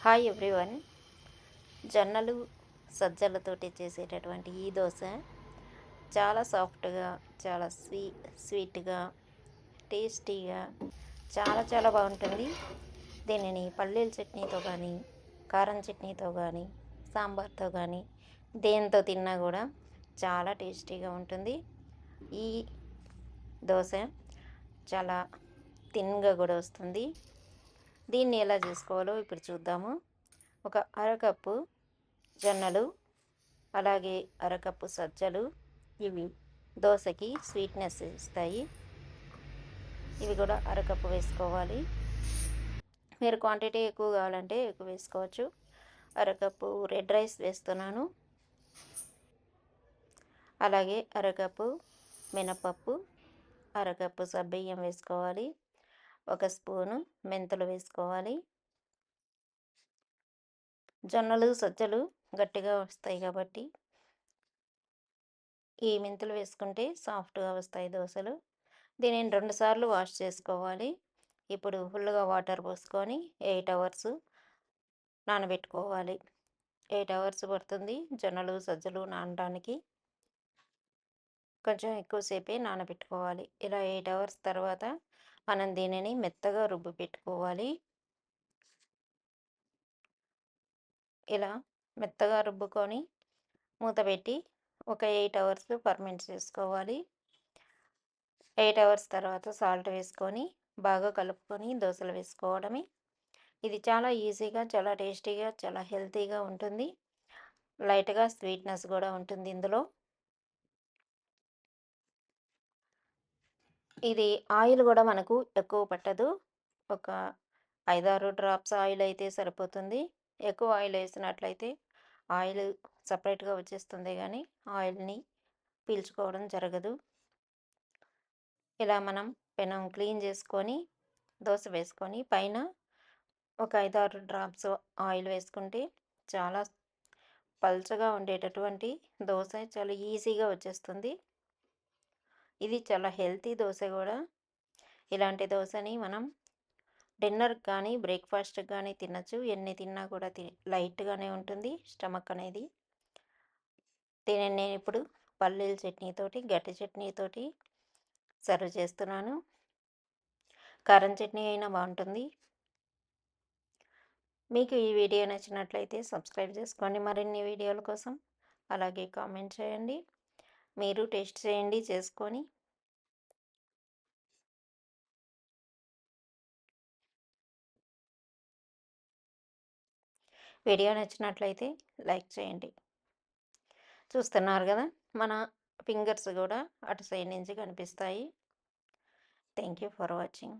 Hi everyone జొన్నలు సజ్జలతోటి చేసేటటువంటి ఈ దోశ చాలా సాఫ్ట్గా చాలా స్వీ స్వీట్గా టేస్టీగా చాలా చాలా బాగుంటుంది. దీనిని పల్లీల చట్నీతో కానీ కారం చట్నీతో కానీ సాంబార్తో కానీ దేంతో తిన్నా కూడా చాలా టేస్టీగా ఉంటుంది. ఈ దోశ చాలా థిన్గా కూడా వస్తుంది. దీన్ని ఎలా చేసుకోవాలో ఇప్పుడు చూద్దాము. ఒక అరకప్పు జొన్నలు అలాగే అరకప్పు సజ్జలు ఇవి. దోశకి స్వీట్నెస్ ఇస్తాయి. ఇవి కూడా అరకప్పు వేసుకోవాలి. మీరు క్వాంటిటీ ఎక్కువ కావాలంటే ఎక్కువ వేసుకోవచ్చు. అరకప్పు రెడ్ రైస్ వేస్తున్నాను. అలాగే అరకప్పు మినపప్పు అరకప్పు సబ్బియ్యం వేసుకోవాలి. ఒక స్పూను మెంతులు వేసుకోవాలి. జొన్నలు సజ్జలు గట్టిగా వస్తాయి కాబట్టి. ఈ మెంతులు వేసుకుంటే సాఫ్ట్గా వస్తాయి దోశలు. దీనిని రెండుసార్లు వాష్ చేసుకోవాలి. ఇప్పుడు ఫుల్గా వాటర్ పోసుకొని ఎయిట్ అవర్స్ నానబెట్టుకోవాలి. ఎయిట్ అవర్స్ పడుతుంది జొన్నలు సజ్జలు నానడానికి. కొంచెం ఎక్కువసేపే నానబెట్టుకోవాలి. ఇలా ఎయిట్ అవర్స్ తర్వాత మనం దీనిని మెత్తగా రుబ్బు పెట్టుకోవాలి. ఇలా మెత్తగా రుబ్బుకొని మూత పెట్టి ఒక ఎయిట్ అవర్స్ ఫర్మెంట్ చేసుకోవాలి. ఎయిట్ అవర్స్ తర్వాత సాల్ట్ వేసుకొని బాగా కలుపుకొని దోశలు వేసుకోవడమే. ఇది చాలా ఈజీగా చాలా టేస్టీగా చాలా హెల్తీగా ఉంటుంది. లైట్గా స్వీట్నెస్ కూడా ఉంటుంది ఇందులో. ఇది ఆయిల్ కూడా మనకు ఎక్కువ పట్టదు. ఒక ఐదారు డ్రాప్స్ ఆయిల్ అయితే సరిపోతుంది. ఎక్కువ ఆయిల్ వేసినట్లయితే ఆయిల్ సపరేట్గా వచ్చేస్తుంది కానీ ఆయిల్ని పీల్చుకోవడం జరగదు. ఇలా మనం పెనం క్లీన్ చేసుకొని దోశ వేసుకొని పైన ఒక ఐదారు డ్రాప్స్ ఆయిల్ వేసుకుంటే చాలా పల్చగా ఉండేటటువంటి దోశ చాలా ఈజీగా వచ్చేస్తుంది. ఇది చాలా హెల్తీ దోశ కూడా. ఇలాంటి దోశని మనం డిన్నర్ కానీ బ్రేక్ఫాస్ట్ కానీ తినచ్చు. ఎన్ని తిన్నా కూడా తి లైట్గానే ఉంటుంది స్టమక్ అనేది. దీనిని నేను ఇప్పుడు పల్లీల చట్నీతోటి గట్టి చట్నీతోటి సర్వ్ చేస్తున్నాను. కారం చట్నీ అయినా బాగుంటుంది. మీకు ఈ వీడియో నచ్చినట్లయితే సబ్స్క్రైబ్ చేసుకోండి. మరిన్ని వీడియోల కోసం అలాగే కామెంట్ చేయండి. మీరు టేస్ట్ చేయండి చేసుకొని. వీడియో నచ్చినట్లయితే లైక్ చేయండి. చూస్తున్నారు కదా మన ఫింగర్స్ కూడా అటు సైడ్ నుంచి కనిపిస్తాయి. Thank you for watching.